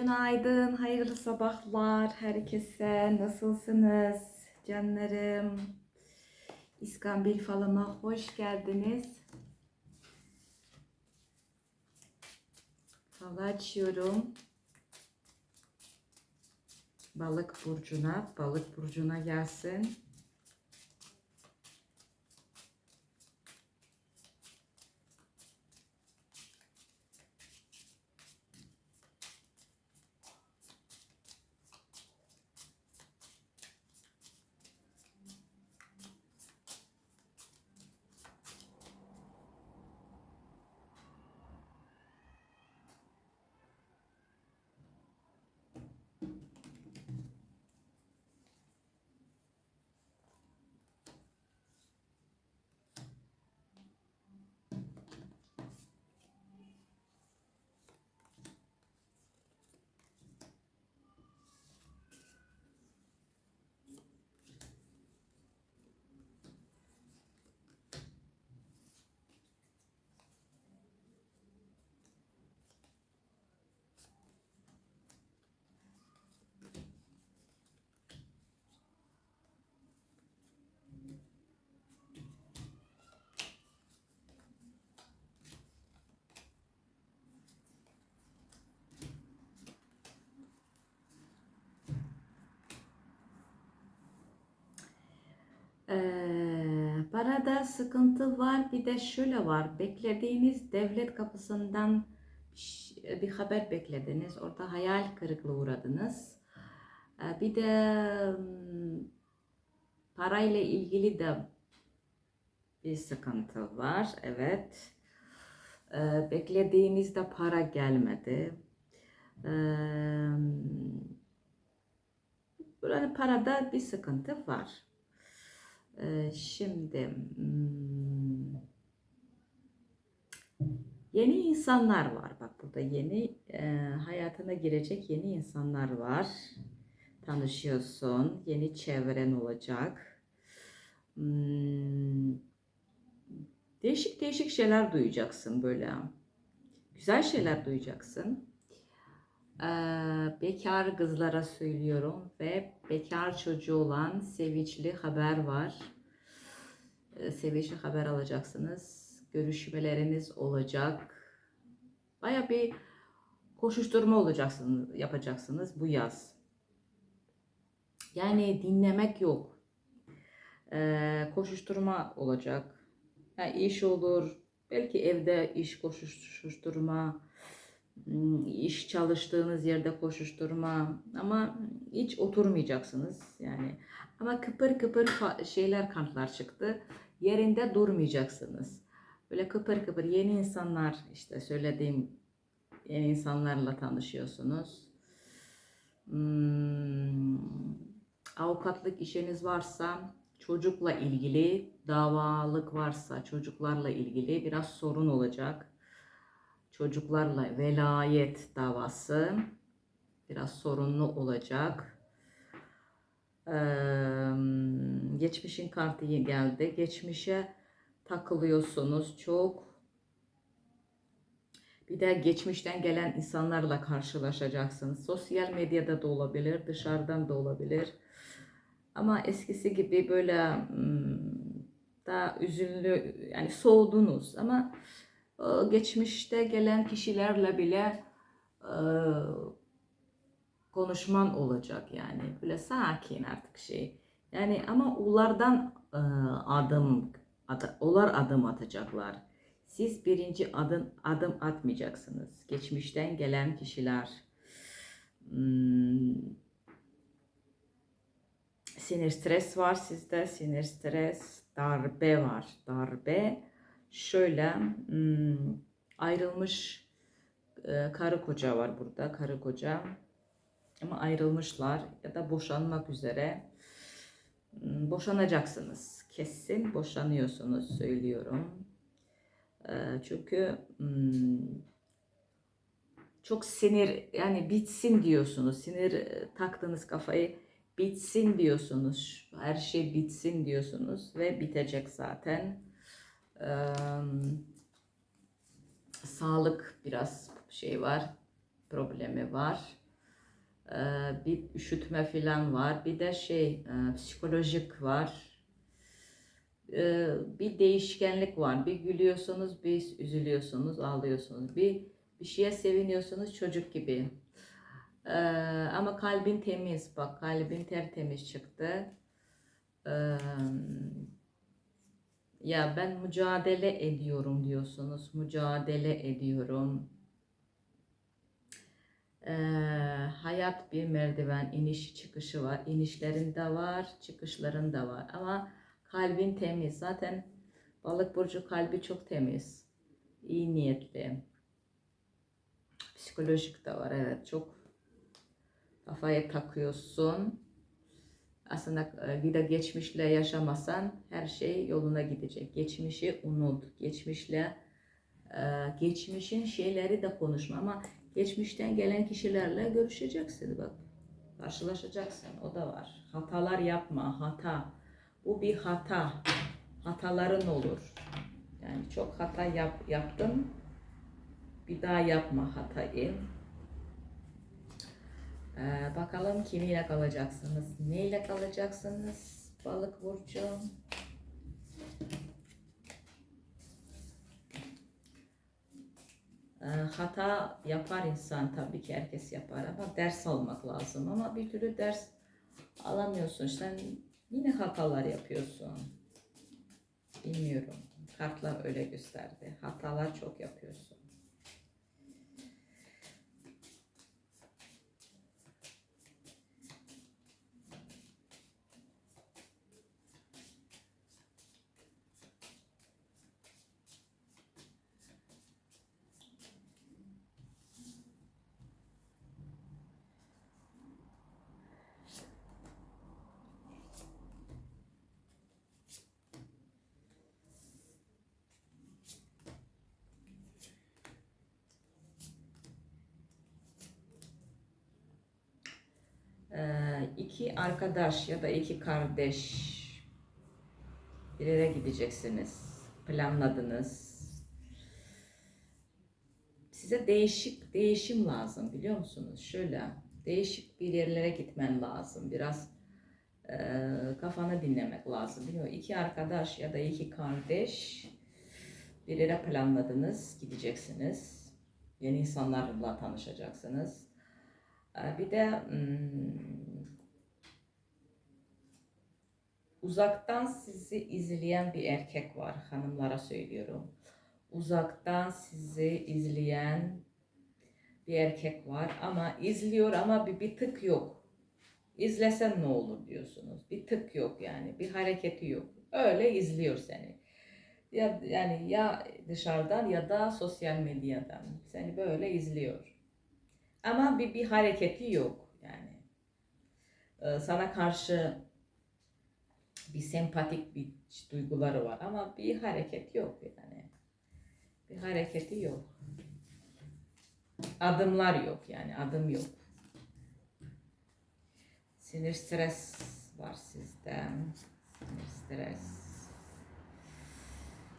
Günaydın, hayırlı sabahlar herkese. Nasılsınız canlarım? İskambil falıma hoş geldiniz. Falı açıyorum. Balık burcuna, balık burcuna gelsin. Ee, parada sıkıntı var. Bir de şöyle var. Beklediğiniz devlet kapısından bir- haber beklediniz. Orada hayal kırıklığı uğradınız. Ee, bir de hmm, parayla ilgili de bir sıkıntı var. Evet. Ee, beklediğinizde para gelmedi. Ee, burada parada bir sıkıntı var. Ee, şimdi hmm, yeni insanlar var. Bak burada yeni e, hayatına girecek yeni insanlar var. Tanışıyorsun. Yeni çevren olacak. Hmm, değişik değişik şeyler duyacaksın böyle. Güzel şeyler duyacaksın. Bekar kızlara söylüyorum ve bekar çocuğu olan sevinçli haber var. Sevinçli haber alacaksınız. Görüşmeleriniz olacak. Baya bir koşuşturma olacaksınız, yapacaksınız bu yaz. Yani dinlemek yok. Koşuşturma olacak. Ha, iş olur. Belki evde iş koşuşturma iş çalıştığınız yerde koşuşturma ama hiç oturmayacaksınız yani. Ama kıpır kıpır şeyler kartlar çıktı. Yerinde durmayacaksınız. Böyle kıpır kıpır yeni insanlar işte söylediğim yeni insanlarla tanışıyorsunuz. Hmm, avukatlık işiniz varsa çocukla ilgili davalık varsa çocuklarla ilgili biraz sorun olacak çocuklarla velayet davası biraz sorunlu olacak. Ee, geçmişin kartı geldi. Geçmişe takılıyorsunuz çok. Bir de geçmişten gelen insanlarla karşılaşacaksınız. Sosyal medyada da olabilir, dışarıdan da olabilir. Ama eskisi gibi böyle hmm, daha üzünlü yani soğudunuz ama geçmişte gelen kişilerle bile e, konuşman olacak yani. Böyle sakin artık şey. Yani ama onlardan e, adım onlar adım atacaklar. Siz birinci adım adım atmayacaksınız. Geçmişten gelen kişiler. Hmm, sinir stres var sizde sinir stres darbe var. Darbe şöyle hmm, ayrılmış e, karı koca var burada karı koca. Ama ayrılmışlar ya da boşanmak üzere. Hmm, boşanacaksınız kesin boşanıyorsunuz söylüyorum. E, çünkü hmm, çok sinir yani bitsin diyorsunuz sinir e, taktığınız kafayı bitsin diyorsunuz her şey bitsin diyorsunuz ve bitecek zaten Eee, sağlık biraz şey var, problemi var. Ee, bir üşütme falan var. Bir de şey e, psikolojik var. Ee, bir değişkenlik var. Bir gülüyorsunuz, bir üzülüyorsunuz, ağlıyorsunuz. Bir bir şeye seviniyorsunuz çocuk gibi. Ee, ama kalbin temiz. Bak kalbin tertemiz çıktı. Ee, ya ben mücadele ediyorum diyorsunuz. Mücadele ediyorum. Ee, hayat bir merdiven iniş çıkışı var. İnişlerinde var, çıkışlarında var. Ama kalbin temiz. Zaten balık burcu kalbi çok temiz. İyi niyetli. Psikolojik de var evet çok kafaya takıyorsun. Aslında bir de geçmişle yaşamasan her şey yoluna gidecek. Geçmişi unut. Geçmişle e, geçmişin şeyleri de konuşma ama geçmişten gelen kişilerle görüşeceksin bak. Karşılaşacaksın. O da var. Hatalar yapma. Hata. Bu bir hata. Hataların olur. Yani çok hata yap, yaptın. Bir daha yapma hatayı. Ee, bakalım kimiyle kalacaksınız? Neyle kalacaksınız? Balık burcu. Ee, hata yapar insan tabii ki herkes yapar ama ders almak lazım ama bir türlü ders alamıyorsun. Sen yine hatalar yapıyorsun. Bilmiyorum. Kartlar öyle gösterdi. Hatalar çok yapıyorsun. Ee, iki arkadaş ya da iki kardeş bir yere gideceksiniz. Planladınız. Size değişik değişim lazım biliyor musunuz? Şöyle değişik bir yerlere gitmen lazım. Biraz e, kafanı dinlemek lazım. Biliyor musun? İki arkadaş ya da iki kardeş bir yere planladınız. Gideceksiniz. Yeni insanlarla tanışacaksınız. Ee, Bir de hmm, uzaktan sizi izleyen bir erkek var. Hanımlara söylüyorum. Uzaktan sizi izleyen bir erkek var ama izliyor ama bir, bir tık yok. İzlesen ne olur diyorsunuz. Bir tık yok yani. Bir hareketi yok. Öyle izliyor seni. Ya yani ya dışarıdan ya da sosyal medyadan seni böyle izliyor. Ama bir, bir hareketi yok yani. Ee, sana karşı bir sempatik bir duyguları var ama bir hareket yok yani. Bir hareketi yok. Adımlar yok yani adım yok. Sinir stres var sizde. Sinir stres.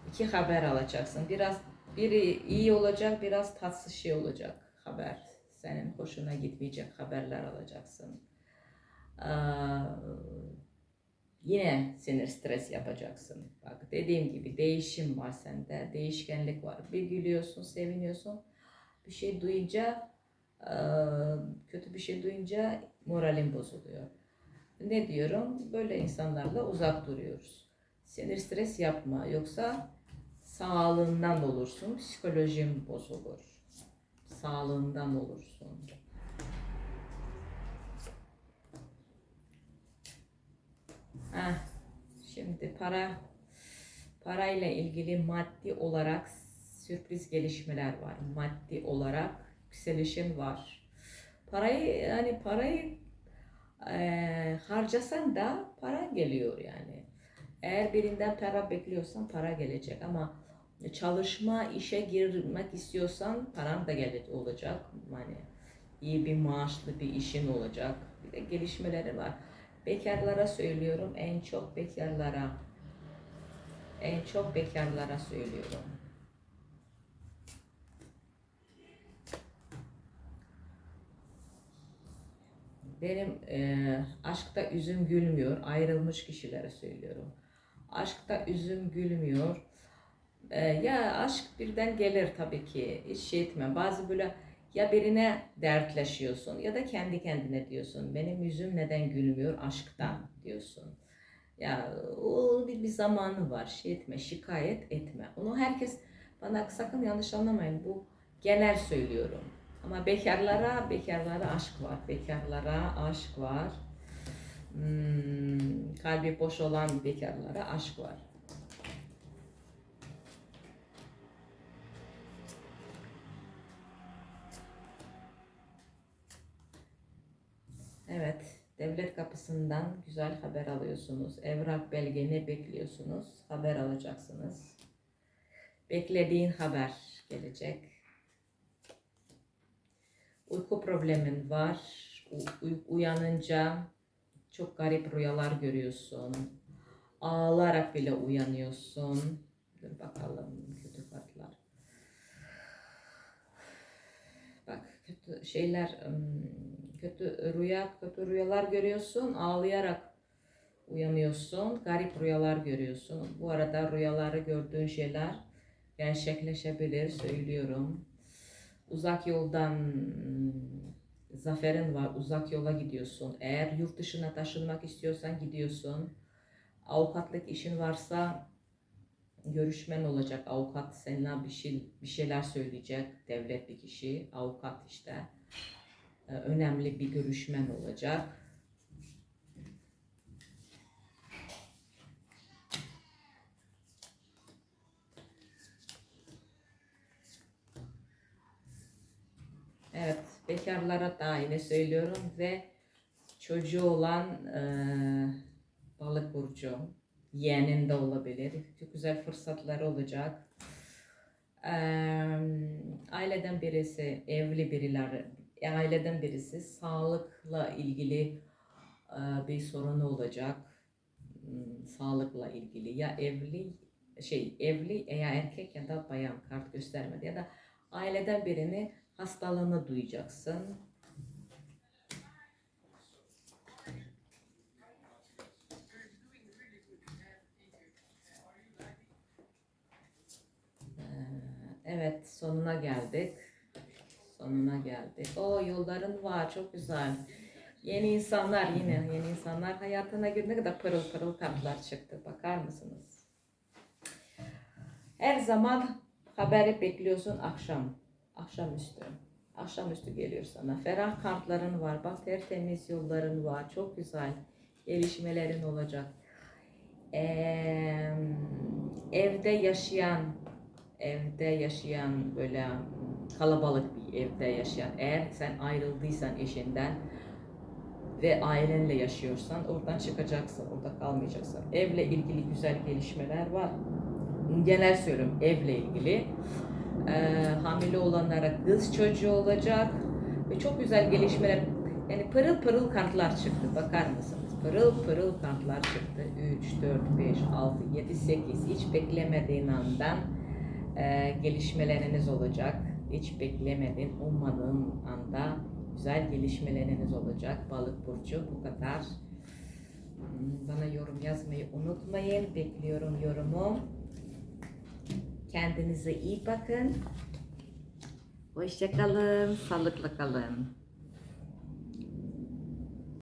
İki haber alacaksın. Biraz biri iyi olacak, biraz tatsız şey olacak haber. Senin hoşuna gitmeyecek haberler alacaksın. Ee, yine sinir stres yapacaksın. Bak dediğim gibi değişim var sende, değişkenlik var. Bir gülüyorsun, seviniyorsun. Bir şey duyunca, e, kötü bir şey duyunca moralin bozuluyor. Ne diyorum? Böyle insanlarla uzak duruyoruz. Sinir stres yapma yoksa sağlığından olursun, psikolojin bozulur. Sağlığından olursun. Heh, şimdi para parayla ilgili maddi olarak sürpriz gelişmeler var. Maddi olarak yükselişin var. Parayı yani parayı eee harcasan da para geliyor yani. Eğer birinden para bekliyorsan para gelecek ama çalışma işe girmek istiyorsan paran da gelecek olacak. Yani iyi bir maaşlı bir işin olacak. Bir de gelişmeleri var. Bekarlara söylüyorum en çok bekarlara. En çok bekarlara söylüyorum. benim e, aşkta üzüm gülmüyor. Ayrılmış kişilere söylüyorum. Aşkta üzüm gülmüyor. E, ya aşk birden gelir tabii ki. Hiç şey etme. Bazı böyle ya birine dertleşiyorsun ya da kendi kendine diyorsun. Benim yüzüm neden gülmüyor aşktan diyorsun. Ya o bir, bir zamanı var. Şey etme, şikayet etme. Onu herkes bana sakın yanlış anlamayın. Bu genel söylüyorum. Ama bekarlara, bekarlara aşk var. Bekarlara aşk var. Hmm, kalbi boş olan bekarlara aşk var. Evet, devlet kapısından güzel haber alıyorsunuz. Evrak belge ne bekliyorsunuz? Haber alacaksınız. Beklediğin haber gelecek. Uyku problemin var. U- uy- uyanınca çok garip rüyalar görüyorsun. Ağlayarak bile uyanıyorsun. Dur bakalım kötü kartlar. Bak kötü şeyler kötü rüya kötü rüyalar görüyorsun. Ağlayarak uyanıyorsun. Garip rüyalar görüyorsun. Bu arada rüyaları gördüğün şeyler gerçekleşebilir söylüyorum. Uzak yoldan zaferin var. Uzak yola gidiyorsun. Eğer yurt dışına taşınmak istiyorsan gidiyorsun. Avukatlık işin varsa görüşmen olacak. Avukat seninle bir şey bir şeyler söyleyecek. Devlet bir kişi, avukat işte. Ee, önemli bir görüşmen olacak. Evet, bekarlara da yine söylüyorum ve çocuğu olan eee, balık burcu, yeğenin de olabilir. Çok güzel fırsatları olacak. Eee, aileden birisi, evli birileri, aileden birisi sağlıkla ilgili eee, bir sorunu olacak. Hmm, Sağlıkla ilgili ya evli şey evli ya erkek ya da bayan kart göstermedi ya da aileden birini hastalığını duyacaksın. Ee, Evet, sonuna geldik. Sonuna geldik. O yolların var, çok güzel. Yeni insanlar yine, yeni insanlar hayatına girdi. Ne kadar pırıl pırıl kartlar çıktı. Bakar mısınız? Her zaman haberi bekliyorsun akşam. Akşamüstü. Akşamüstü geliyor sana. Ferah kartların var. Bak tertemiz yolların var. Çok güzel. Gelişmelerin olacak. Ee, evde yaşayan evde yaşayan böyle kalabalık bir evde yaşayan. Eğer sen ayrıldıysan eşinden ve ailenle yaşıyorsan oradan çıkacaksın orada kalmayacaksın. Evle ilgili güzel gelişmeler var. Genel söylüyorum evle ilgili. Ee, hamile olanlara kız çocuğu olacak ve çok güzel gelişmeler. Yani pırıl pırıl kartlar çıktı bakar mısınız? Pırıl pırıl kartlar çıktı. 3 4 5 6 7 8 hiç beklemediğin andan e, gelişmeleriniz olacak. Hiç beklemedin, ummadığın anda güzel gelişmeleriniz olacak. Balık burcu bu kadar. Hmm, Bana yorum yazmayı unutmayın. Bekliyorum yorumu. Kendinize iyi bakın. Hoşçakalın, sağlıklı kalın.